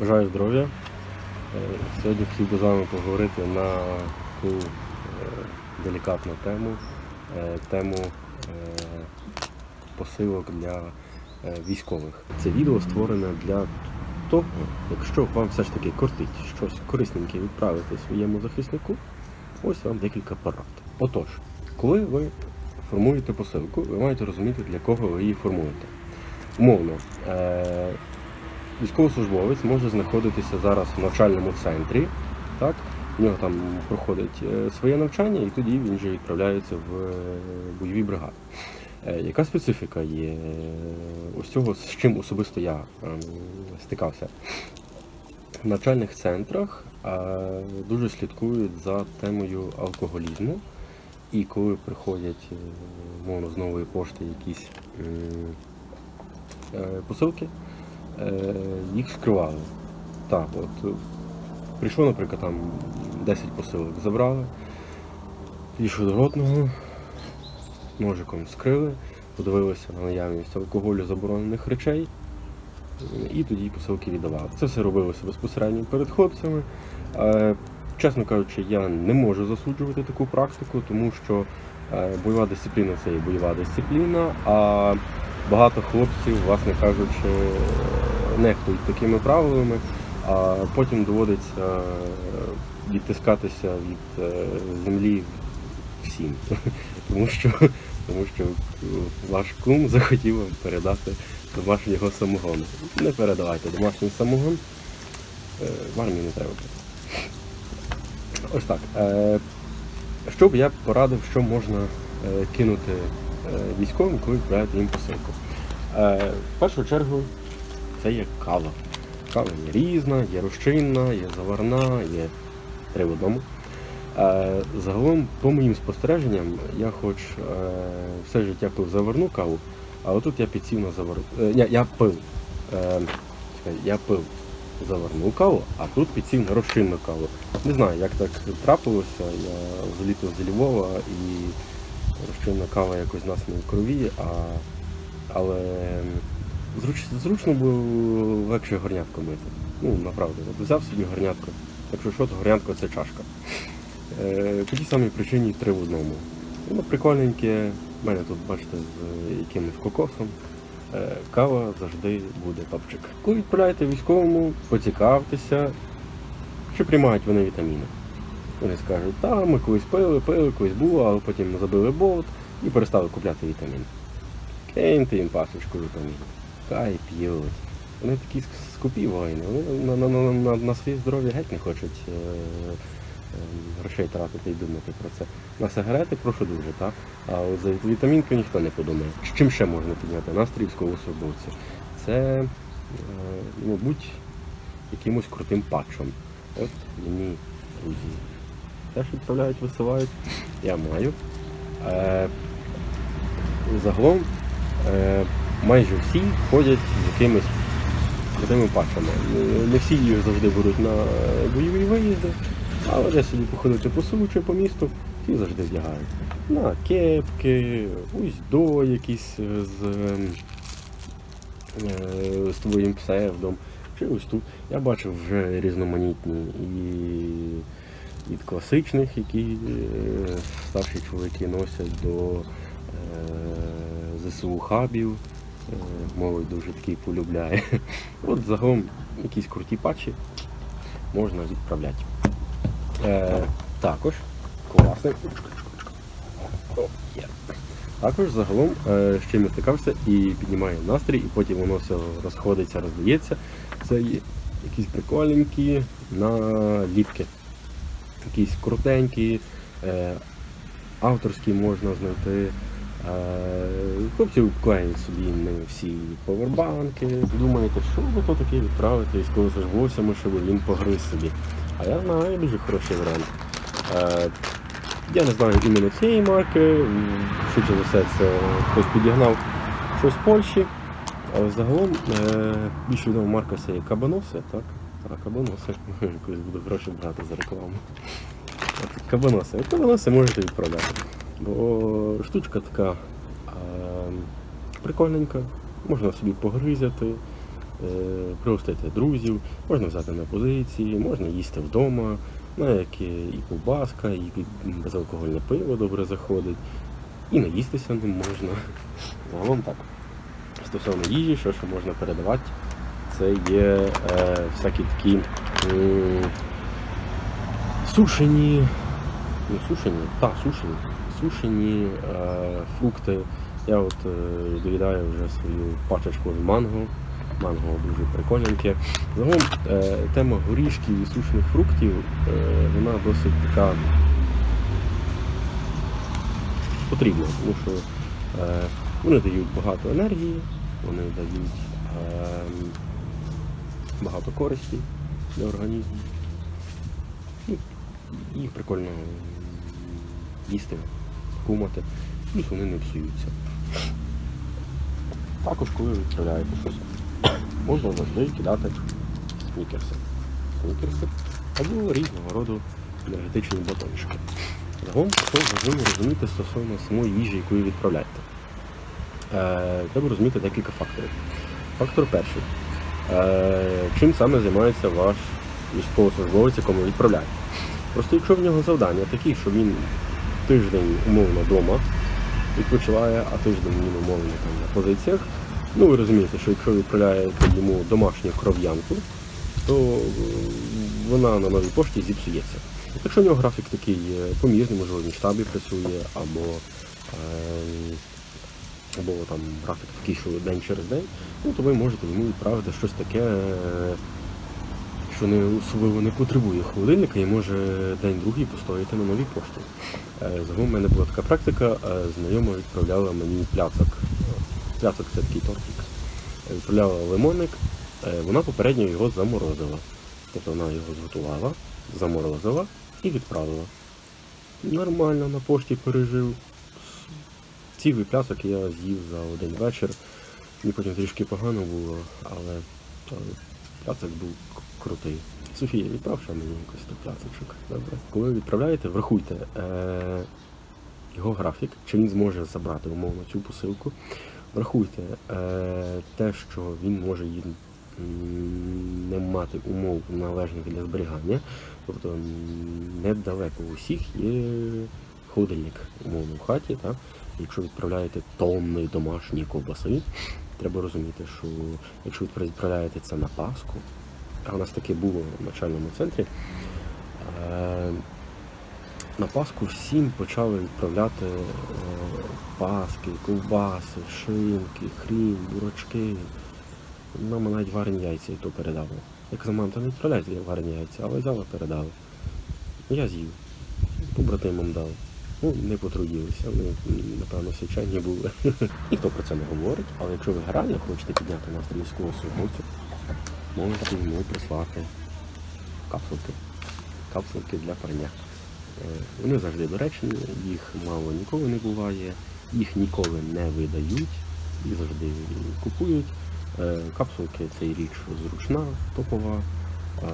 Бажаю здоров'я. Е, Сьогодні хотів би з вами поговорити на таку е, делікатну тему, е, тему посилок для військових. Це відео створене для того, якщо вам все ж таки кортить щось корисненьке відправити своєму захиснику, ось вам декілька порад. Отож, коли ви формуєте посилку, ви маєте розуміти, для кого ви її формуєте. Умовно, військовослужбовець може знаходитися зараз в навчальному центрі, так? У нього там проходить е, своє навчання, і тоді він вже відправляється в е, бойові бригади. Е, Яка специфіка є ось цього, з чим особисто я стикався? В навчальних центрах дуже слідкують за темою алкоголізму. І коли приходять, мовно, з нової пошти якісь посилки, їх скривали. Так, от е, прийшло, наприклад, там 10 посилок забрали, підійшли до ротного, ножиком скрили, подивилися на наявність алкоголю заборонених речей, е, і тоді посилки віддавали. Це все робилося безпосередньо перед хлопцями. Е, Чесно кажучи, я не можу засуджувати таку практику, тому що е, бойова дисципліна це є бойова дисципліна, а багато хлопців, власне кажучи, нехтують такими правилами, а потім доводиться е, відтискатися від е, землі всім. Тому що, тому що ваш кум захотів вам передати домашнього самогону. Не передавайте домашній самогон, е, в армії не треба. Ось так. Що б я порадив, що можна кинути військовим, коли відправляєте їм посилку? Е, В першу чергу це є кава. Кава є різна, є розчинна, є заварна, є три в одному. Е, Загалом, по моїм спостереженням, я хоч е, все життя пив заварну каву, а отут я підсів на заварну. Е, я, я пив. Е, я пив заварну каву, а тут підсів на розчинну каву. Не знаю, як так трапилося. Я залітав з Львова і розчинна кава якось нас не в крові, а, але зруч, зручно було легше горнятко мити. Ну, направду, взяв собі горнятко. Якщо що, то горнятко це чашка. Е, по тій самій причині три в одному. Воно прикольненьке, в мене тут, бачите, з якимось кокосом. Е, Кава завжди буде топчик. Коли відправляєте військовому, поцікавтеся, чи приймають вони вітаміни. Вони скажуть, та ми колись пили, пили, колись було, але потім забили болт і перестали купляти вітаміни. Киньте їм пасочку вітамінів. Хай п'ють. Вони такі скупі воїни, вони на, на, на, на, на своє здоров'я геть не хочуть е, е, грошей тратити і думати про це. На сигарети прошу дуже, так? А от за вітамінку ніхто не подумає. Чим ще можна підняти настрій військовослужбовців? Це, е, мабуть, якимось крутим патчем. От мені друзі. Теж відправляють, висилають. Я маю. Е, загалом е, майже всі ходять з якимись крутими патчами. Не- Не всі їх завжди беруть на е, бойові виїзди, але десь собі походити по селу чи по місту, всі завжди вдягають. На кепки, уздо якісь е, з, е, з твоїм псевдом. Чи ось тут. Я бачив вже різноманітні і від класичних, які е, старші чоловіки носять до е, ЗСУ хабів. Е, молодь дуже такий полюбляє. От загалом якісь круті патчі можна відправляти. Також класний. Також загалом з чим я стикався і піднімає настрій, і потім воно все розходиться, роздається. Це є якісь прикольненькі наліпки. Якісь крутенькі, е, авторські можна знайти. Е, Хлопці вклеюють собі не всі повербанки. Думаєте, що ви то таке відправити військовослужбовцями, щоб він погриз собі. А я знаю дуже хороший варіант. Е, я не знаю іменно цієї марки, швидше за все це хтось підігнав щось з Польщі. Але загалом більш відома марка це Кабаноси, так? А, Кабаноси. Колись буду гроші брати за рекламу. От, Кабаноси. Кабаноси можете відправляти. Бо штучка така прикольненька, можна собі погризяти. е, пригостити друзів, можна взяти на позиції, можна їсти вдома, на яке і ковбаска, і безалкогольне пиво добре заходить, і наїстися ним можна. Загалом так. Стосовно їжі, що ще можна передавати, це є е, всякі такі сушені, не сушені, та, сушені, сушені е, фрукти. Я от е, доїдаю вже свою пачечку з манго. Манго дуже прикольненьке. Загалом тема горішків і сушених фруктів, вона досить така потрібна, тому що вони дають багато енергії, вони дають е, багато користі для організму. Ну, їх прикольно їсти, хумати, плюс вони не псуються. Також, коли ви відправляєте щось, можна завжди кидати снікерси. Снікерси або різного роду енергетичні батончики. Загалом, що важливо розуміти стосовно самої їжі, яку ви відправляєте. Е, треба розуміти декілька факторів. Фактор перший. Е, чим саме займається ваш військовослужбовець, якому відправляєте? Просто якщо в нього завдання такі, що він тиждень умовно вдома відпочиває, а тиждень він умовно там на позиціях, ну ви розумієте, що якщо відправляєте йому домашню кров'янку, то е, вона на новій пошті зіпсується. Якщо у нього графік такий е, помірний, можливо, він в штабі працює, або, е, або там графік такий, що день через день, ну, то ви можете йому відправити щось таке, що не особливо не потребує холодильника і може день-другий постояти на новій пошті. Е, Загалом в мене була така практика, е, знайома відправляла мені пляцок. Пляцок це такий тортик. Е, Відправляла лимонник, вона попередньо його заморозила. Тобто вона його зготувала, заморозила і відправила. Нормально на пошті пережив. Цілий пляцок я з'їв за один вечір. Мені потім трішки погано було, але але був крутий. Софія, відправ ще мені якось до пляцочок. Добре. Коли ви відправляєте, врахуйте е- його графік, чи він зможе забрати умовно цю посилку. Врахуйте е- те, що він може її не мати умов належних для зберігання. Тобто недалеко у всіх є холодильник умовно в хаті. Так? Якщо відправляєте тонни домашньої ковбаси, треба розуміти, що якщо відправляєте це на Пасху, а у нас таке було в начальному центрі, е, на Пасху всім почали відправляти е, паски, ковбаси, шинки, хрін, бурочки. Мама навіть варені яйця і то передала. Я казав, мам, та не відправляйте варені яйця, але взяла, передала. Я з'їв. Побратимам дав. Ну, не потрудилися, вони, напевно, всі чайні були. Ніхто про це не говорить, але якщо ви реально хочете підняти настрій військовослужбовцю, можете йому прислати капсулки. Капсулки для парня. Е, Вони завжди доречні, їх мало ніколи не буває, їх ніколи не видають, їх завжди купують. Е, Капсулки це річ зручна, топова. Е,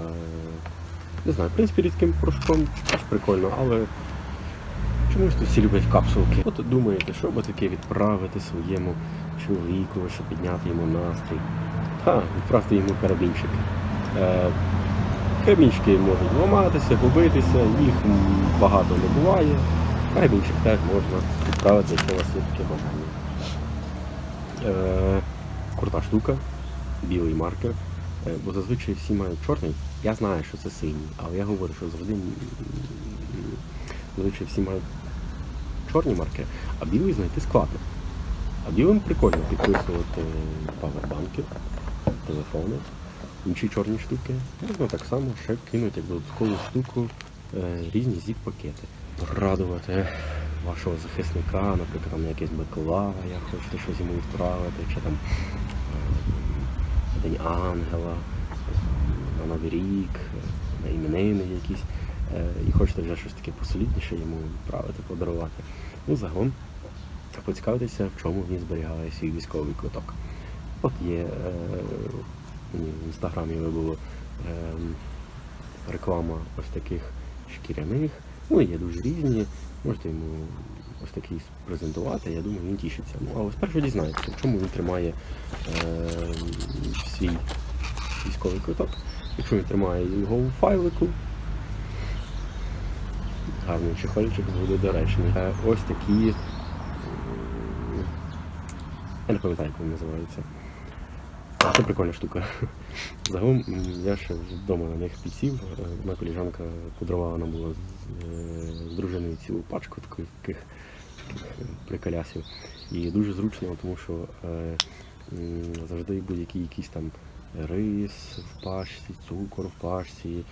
Не знаю, в принципі, рідким порошком теж прикольно, але чомусь тут всі люблять капсулки. От думаєте, що би таке відправити своєму чоловіку, щоб підняти йому настрій? Ха, відправте йому карабінчик. Е, Карабінчики можуть ламатися, губитися, їх багато не буває. Карабінчик теж можна відправити, якщо у вас є таке бажання. Е, крута штука, білий маркер. Е, бо зазвичай всі мають чорний. Я знаю, що це синій, але я говорю, що завжди м, зазвичай всі мають чорні маркери, а білий знайти складно. А білим прикольно підписувати павербанки, телефони, інші чорні штуки. Можна так само ще кинути як додаткову штуку е, різні зіп-пакети. Радувати вашого захисника, наприклад, там на якесь Миколая, хочете щось йому відправити, чи там е, День Ангела, на Новий рік, е, на іменини якісь. Е, І хочете вже щось таке посолідніше йому відправити, подарувати. Ну, загалом поцікавитися, в чому він зберігає свій військовий квиток. От є е, в інстаграмі вибуло е, реклама ось таких шкіряних. Ну, є дуже різні. Можете йому ось такий презентувати, я думаю, він тішиться. Ну, але спершу дізнається, в чому він тримає е, свій військовий квиток. Якщо він тримає його у файлику, гарний чехольчик буде доречний. Е, ось такі. Я не пам'ятаю, як вони називаються. Це прикольна штука. Загалом я ще вдома на них підсів. Е, Моя коліжанка подарувала нам була з, е, дружиною цілу пачку таких, таких, е, приколясів. І дуже зручно, тому що е, завжди будь-який якийсь там рис в пачці, цукор в пачці, е,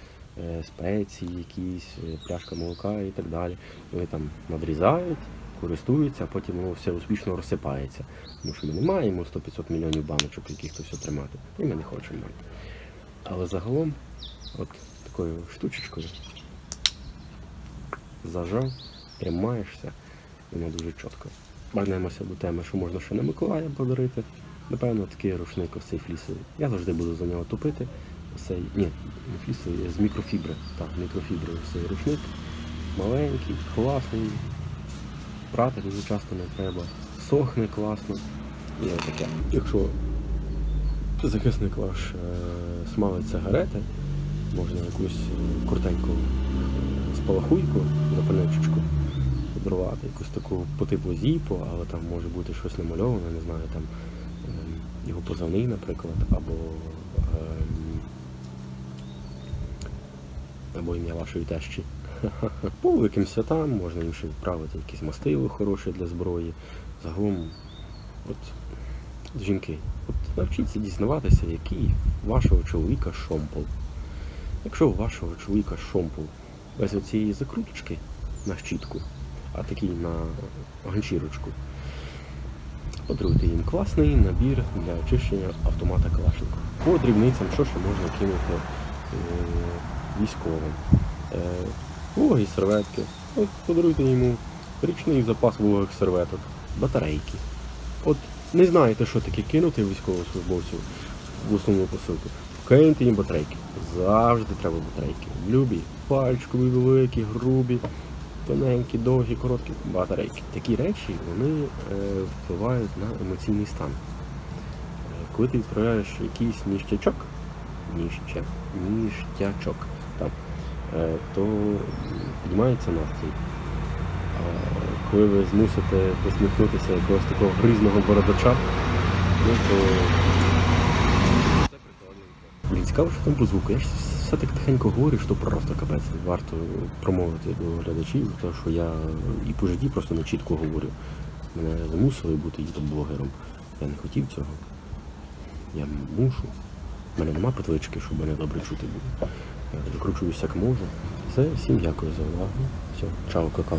спеції якісь, е, пляшка молока і так далі. Вони там надрізають, користуються, а потім воно все успішно розсипається. Тому що ми не маємо 100-500 мільйонів баночок, яких то все тримати. І ми не хочемо мати. Але загалом, от такою штучечкою зажав, тримаєшся, воно дуже чітко. Вернемося до теми, що можна ще на Миколая подарити. Напевно, такий рушник цей. Я завжди буду за нього топити. Цей, ні, флісовий, з мікрофібри. Так, мікрофібри цей рушник. Маленький, класний. Прати дуже часто не треба. Сохне класно. І таке. Якщо захисник ваш е, смалить сигарети, можна якусь крутеньку спалахуйку, запальничку подарувати, якусь таку по типу зіпу, але там може бути щось намальоване, не знаю, там ем, його позивний, наприклад, або, або ім'я вашої тещі. По великим святам можна їм ще відправити якісь мастило хороше для зброї. Загалом, от жінки, от навчіться дізнаватися, який вашого чоловіка шомпол. Якщо у вашого чоловіка шомпол без оцієї закруточки на щітку, а такий на ганчірочку, подаруйте їм класний набір для очищення автомата Калашникова. По дрібницям, що ще можна кинути е, військовим? Е, вологі серветки. От подаруйте йому річний запас вологих серветок, батарейки. От не знаєте, що таке кинути військовослужбовцю в основну посилку. Киньте їм батарейки. Завжди треба батарейки. Любі, пальчикові, великі, грубі, тоненькі, довгі, короткі батарейки. Такі речі вони е, впливають на емоційний стан. Е, Коли ти відправляєш якийсь ніштячок, ніща, ніштячок, так, е, то піднімається настрій. А коли ви змусите посміхнутися якогось такого гризного бородача, ну то це цікаво, що там по звуку. Я ж все так тихенько говорю, що просто капець. Варто промовити до глядачів, тому що я і по житті просто не чітко говорю. Мене змусили бути блогером. Я не хотів цього. Я мушу. У мене нема петлички, щоб мене добре чути було. Я викручуюсь як можу. Все, всім дякую за увагу. Все, чао, какао.